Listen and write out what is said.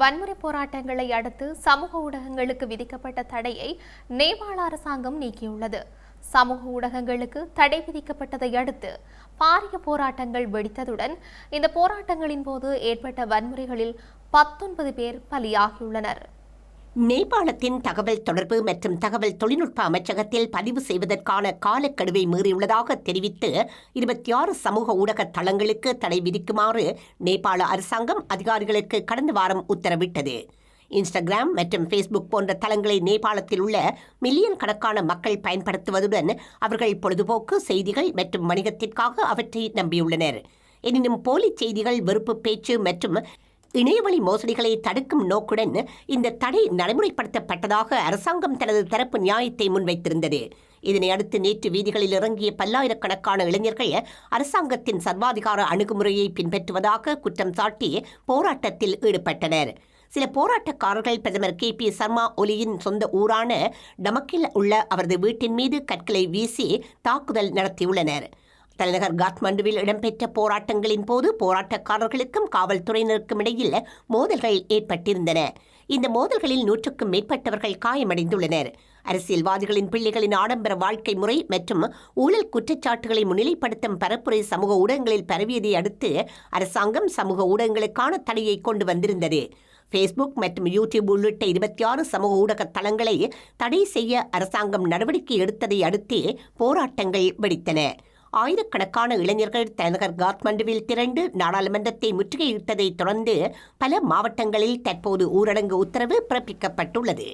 வன்முறை போராட்டங்களை அடுத்து சமூக ஊடகங்களுக்கு விதிக்கப்பட்ட தடையை நேபாள அரசாங்கம் நீக்கியுள்ளது. சமூக ஊடகங்களுக்கு தடை விதிக்கப்பட்டதை அடுத்து பாரிய போராட்டங்கள் வெடித்ததுடன் இந்த போராட்டங்களின் போது ஏற்பட்ட வன்முறைகளில் பத்தொன்பது பேர் பலியாகியுள்ளனர். நேபாளத்தின் தகவல் தொடர்பு மற்றும் தகவல் தொழில்நுட்ப அமைச்சகத்தில் பதிவு செய்வதற்கான காலக்கெடுவை மீறியுள்ளதாக தெரிவித்து இருபத்தி ஆறு சமூக ஊடக தளங்களுக்கு தடை விதிக்குமாறு நேபாள அரசாங்கம் அதிகாரிகளுக்கு கடந்த வாரம் உத்தரவிட்டது. இன்ஸ்டாகிராம் மற்றும் ஃபேஸ்புக் போன்ற தளங்களை நேபாளத்தில் உள்ள மில்லியன் கணக்கான மக்கள் பயன்படுத்துவதுடன் அவர்கள் பொழுதுபோக்கு செய்திகள் மற்றும் வணிகத்திற்காக அவற்றை நம்பியுள்ளனர். எனினும் போலி செய்திகள் வெறுப்பு பேச்சு மற்றும் இணையவழி மோசடிகளை தடுக்கும் நோக்குடன் இந்த தடை நடைமுறைப்படுத்தப்பட்டதாக அரசாங்கம் தனது தரப்பு நியாயத்தை முன்வைத்திருந்தது. இதனை அடுத்து நேற்று வீதிகளில் இறங்கிய பல்லாயிரக்கணக்கான இளைஞர்கள் அரசாங்கத்தின் சர்வாதிகார அணுகுமுறையை பின்பற்றுவதாக குற்றம் சாட்டி போராட்டத்தில் ஈடுபட்டனர். சில போராட்டக்காரர்கள் பிரதமர் கே. பி. சர்மா ஒலியின் சொந்த ஊரான டமக்கில் உள்ள அவரது வீட்டின் மீது கற்களை வீசி தாக்குதல் நடத்தியுள்ளனர். தலைநகர் காத்மண்டுவில் இடம்பெற்ற போராட்டங்களின் போது போராட்டக்காரர்களுக்கும் காவல்துறையினருக்கும் இடையில் மோதல்கள் ஏற்பட்டிருந்தன. இந்த மோதல்களில் நூற்றுக்கும் மேற்பட்டவர்கள் காயமடைந்துள்ளனர். அரசியல்வாதிகளின் பிள்ளைகளின் ஆடம்பர வாழ்க்கை முறை மற்றும் ஊழல் குற்றச்சாட்டுகளை முன்னிலைப்படுத்தும் பரப்புரை சமூக ஊடகங்களில் பரவியதை அடுத்து அரசாங்கம் சமூக ஊடகங்களுக்கான தடையை கொண்டு வந்திருந்தது. ஃபேஸ்புக் மற்றும் யூடியூப் உள்ளிட்ட இருபத்தி ஆறு சமூக ஊடக தளங்களை தடை செய்ய அரசாங்கம் நடவடிக்கை எடுத்ததை அடுத்தே போராட்டங்கள் வெடித்தன. ஆயிரக்கணக்கான இளைஞர்கள் தலைநகர் காத்மண்டுவில் திரண்டு நாடாளுமன்றத்தை முற்றுகையிட்டதைத் தொடர்ந்து பல மாவட்டங்களில் தற்போது ஊரடங்கு உத்தரவு பிறப்பிக்கப்பட்டுள்ளது.